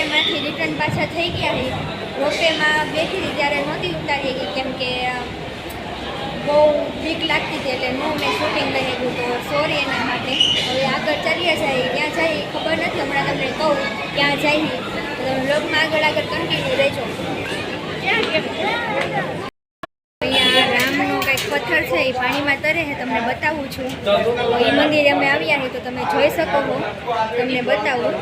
રોપવેમાંથી return પાછા થઈ ગયા છે. રોપેમાં બેઠી ત્યારે નહોતી ઉતારી ગઈ કેમ કે બહુ બીક લાગતી હતી એટલે નો મેં શૂટિંગ કરી હતું તો સોરી એના માટે. હવે આગળ ચાલીએ જાય, ક્યાં જાય ખબર નથી, હમણાં તમને કહું ક્યાં જાય તો બ્લોગમાં આગળ આગળ કન્ટિન્યુ રહેજો. અહીંયા રામનો કંઈક પથ્થર છે, એ પાણીમાં તરે છે, તમને બતાવું છું. એ મંદિરે અમે આવ્યા છીએ, તો તમે જોઈ શકો છો. તમને બતાવું.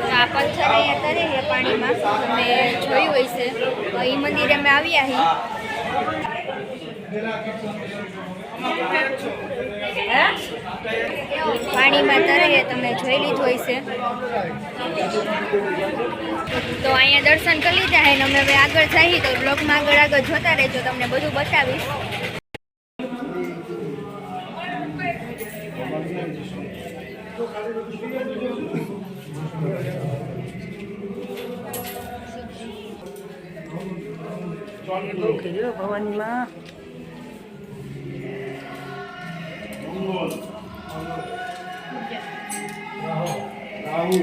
તો આ પથ્થર અહીંયા તરે છે પાણીમાં. તમે જોયું હશે છે. એ મંદિરે અમે આવ્યા છીએ પાણીમાં તરે છે તમે જોઈ લીધું હશે તો અહીંયા દર્શન કરી લીધા હે ને અમે હવે આગળ જઈએ તો બ્લોગમાં આગળ આગળ જોતા રહેજો, તમને બધું બતાવીશ. ಕಿರು ಭವಾನಿ ಮಾ ರಾಹು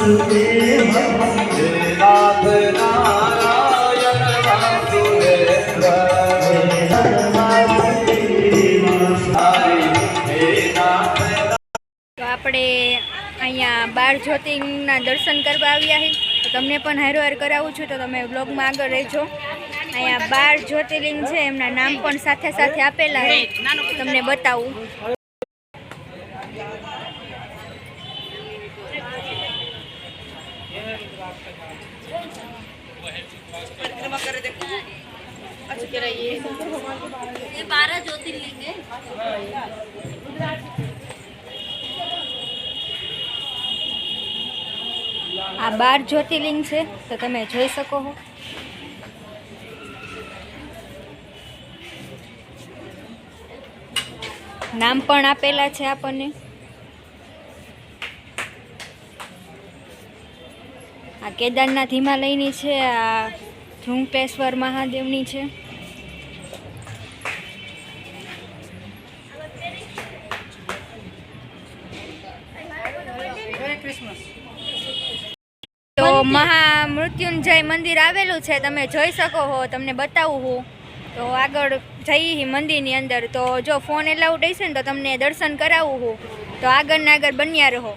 Thank you. આપણે અહીંયા બાર જ્યોતિર્લિંગના દર્શન કરવા આવ્યા છીએ તો તમને પણ હારો હાર કરાવું છું તો તમે બ્લોગમાં આગળ રહેજો અહીંયા બાર જ્યોતિર્લિંગ છે એમના નામ પણ સાથે સાથે આપેલા છે તમને બતાવું ये बारह ज्योतिर्लिंग है આ બાર જ્યોતિર્લિંગ છે, તો તમે જોઈ શકો છો નામ પણ આપેલા છે આપણને. આ કેદારનાથ હિમાલયની છે, આ ઝુંકેશ્વર મહાદેવની છે. તો મહામૃત્યુંજય મંદિર આવેલું છે તમે જોઈ શકો હો તમને બતાવું હું. તો આગળ જઈ મંદિરની અંદર. તો જો ફોન એલાઉડ હશે ને તો તમને દર્શન કરાવું હું. તો આગળ ને આગળ બન્યા રહો.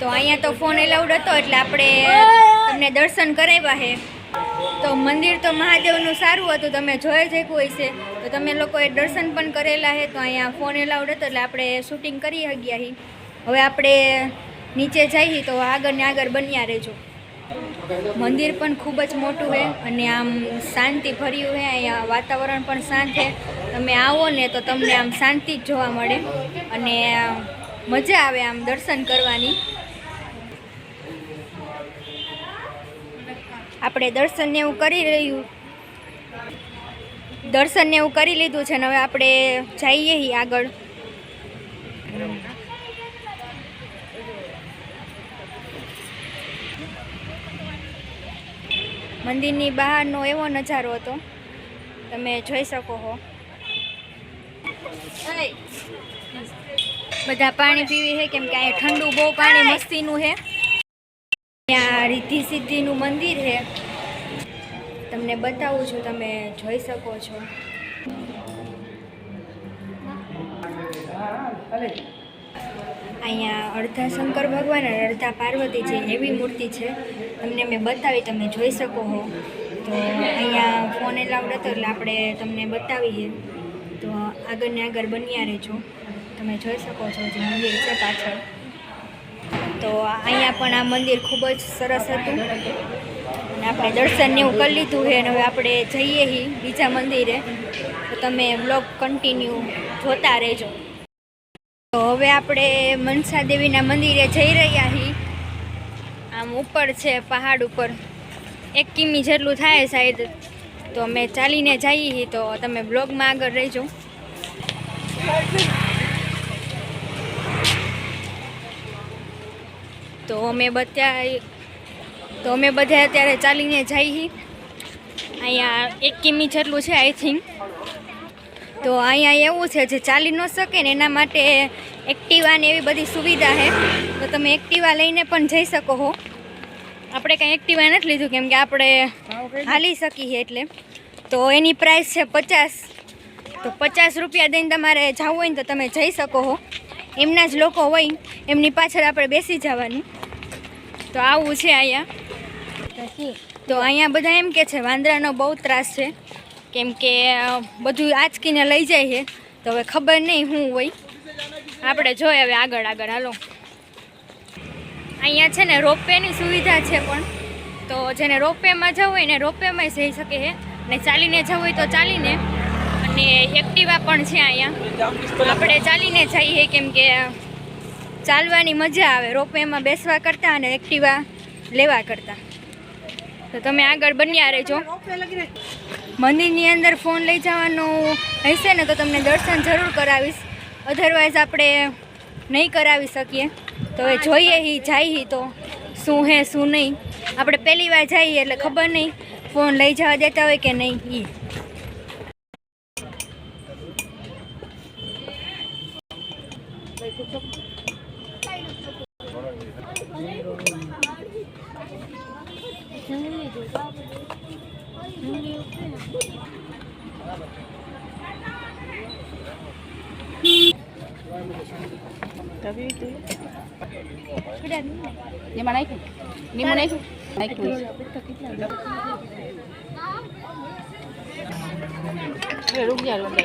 તો અહીંયા તો ફોન એલાઉડ હતો એટલે આપણે તમને દર્શન કરાવ્યા છે તો મંદિર તો મહાદેવનું સારું હતું, તમે જોઈ જ હોય છે તો તમે લોકોએ દર્શન પણ કરેલા છે તો અહીંયા ફોન એલાઉડ હતો, એટલે આપણે શૂટિંગ કરી ગયા હવે આપણે નીચે જઈએ તો આગળ ને આગળ બન્યા રહેજો. મંદિર પણ ખૂબ જ મોટું છે અને આમ શાંતિ ભર્યું છે અહીંયા વાતાવરણ પણ શાંત છે તમે આવો ને તો તમને આમ શાંતિ જ જોવા મળે. અને મજા આવે આમ દર્શન કરવાની. આપણે દર્શન ને એવું કરી રહ્યું. દર્શન ને એવું કરી લીધું છે ને હવે આપણે જઈએ આગળ. મંદિરની બહારનો એવો નજારો હતો. તમે જોઈ શકો છો બધા પાણી પીવી છે કેમ કે અહીંયા ઠંડુ બહુ પાણી મસ્તીનું છે ત્યાં રિદ્ધિ સિદ્ધિનું મંદિર છે. તમને બતાવું છું, તમે જોઈ શકો છો. અહીંયા અડધા શંકર ભગવાન અને અડધા પાર્વતી છે એવી મૂર્તિ છે, તમને મેં બતાવી, તમે જોઈ શકો હો. તો અહીંયા ફોન એલાઉડ હતો એટલે આપણે તમને બતાવીએ. તો આગળ ને આગળ બન્યા રહેજો. તમે જોઈ શકો છો જે મંદિર છે પાછળ. તો અહીંયા પણ આ મંદિર ખૂબ જ સરસ હતું. અને આપણે દર્શન એવું કરી લીધું છે અને હવે આપણે જઈએ હી બીજા મંદિરે. તો તમે બ્લોગ કન્ટિન્યુ જોતા રહેજો. તો હવે આપણે મનસા દેવીના મંદિરે જઈ રહ્યા છીએ આમ ઉપર છે, પહાડ ઉપર. એક કિમી જેટલું થાય શાયદ તો અમે ચાલીને જઈએ તો તમે બ્લોગમાં આગળ રહેજો. તો અમે બધા તો અમે બધા અત્યારે ચાલીને જઈએ અહીંયા એક કિમી જેટલું છે આઈ થિંક તો અહીંયા એવું છે, જે ચાલી ન શકે ને એના માટે એક્ટિવા ને એવી બધી સુવિધા છે તો તમે એક્ટિવા લઈને પણ જઈ શકો હો. આપણે કાંઈ એક્ટિવા નથી લીધું, કેમ કે આપણે હાલી શકીએ એટલે. તો એની પ્રાઇસ છે પચાસ. તો પચાસ રૂપિયા દઈને તમારે જવું હોય ને તો તમે જઈ શકો છો એમના જ લોકો હોય, એમની પાછળ આપણે બેસી જવાનું. તો આવું છે અહીંયા. તો અહીંયા બધા એમ કે છે, વાંદરાનો બહુ ત્રાસ છે. કેમ કે બધું આંચકીને લઈ જાય છે. તો હવે ખબર નહીં શું હોય. આપણે જોઈએ હવે આગળ આગળ. હાલો. અહીંયા છે ને, રોપવેની સુવિધા છે પણ. તો જેને રોપવેમાં જવું હોય ને રોપવેમાં જઈ શકે છે. ને ચાલીને જવું હોય તો ચાલીને અને એક્ટિવા પણ છે અહીંયા. આપણે ચાલીને જઈએ કેમ કે ચાલવાની મજા આવે. રોપવેમાં બેસવા કરતાં અને એક્ટિવા લેવા કરતાં. તો તમે આગળ બન્યા રહેજો. મંદિરની અંદર ફોન લઈ જવાનું હશે ને તો તમને દર્શન જરૂર કરાવીશ. અધરવાઇઝ આપણે નહીં કરાવી શકીએ. તો હવે જોઈએ હી, જાય તો શું હે, શું નહીં. આપણે પહેલી વાર જઈએ એટલે ખબર નહીં. ફોન લઈ જવા દેતા હોય કે નહીં Tapi itu. Sudah ini. Yang mana itu? Ini mana itu? Naik tulis. Ya, rugi ya, rugi.